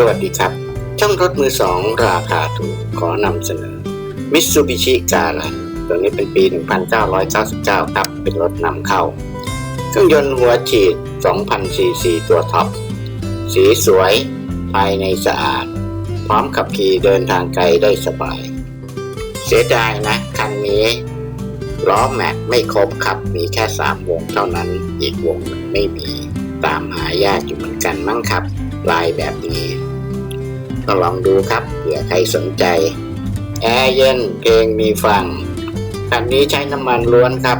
สวัสดีครับ ช่องรถมือสองราคาถูกขอนำเสนอ Mitsubishi g a l a n ตัวนี้เป็นปี 1999 ครับ เป็นรถนำเข้า เครื่องยนต์หัวฉีด 2,000 ซีซีตัวท็อป สีสวย ภายในสะอาด พร้อมขับขี่เดินทางไกลได้สบาย เสียดายนะ คันนี้ ล้อแม็กไม่ครบครับ มีแค่ 3 วงเท่านั้น อีกวงหนึ่งไม่มี ตามหายากอยู่เหมือนกันมั้งครับลายแบบนี้ ก็ลองดูครับเผื่อใครสนใจ แอร์เย็นเพลงมีฟังคันนี้ใช้น้ำมันล้วนครับ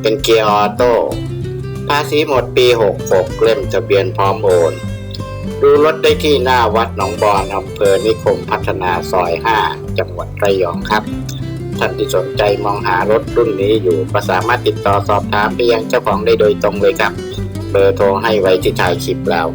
เป็นเกียร์ออโต้ภาษีหมดปี 66 เล่มทะเบียนพร้อมโอนดูรถได้ที่หน้าวัดหนองบอนอำเภอนิคมพัฒนาซอย 5 จังหวัดระยองครับ ท่านที่สนใจมองหารถรุ่นนี้อยู่ก็สามารถติดต่อสอบถามไปยังเจ้าของได้โดยตรงเลยครับ เบอร์โทรให้ไว้ที่ท้ายคลิปแล้ว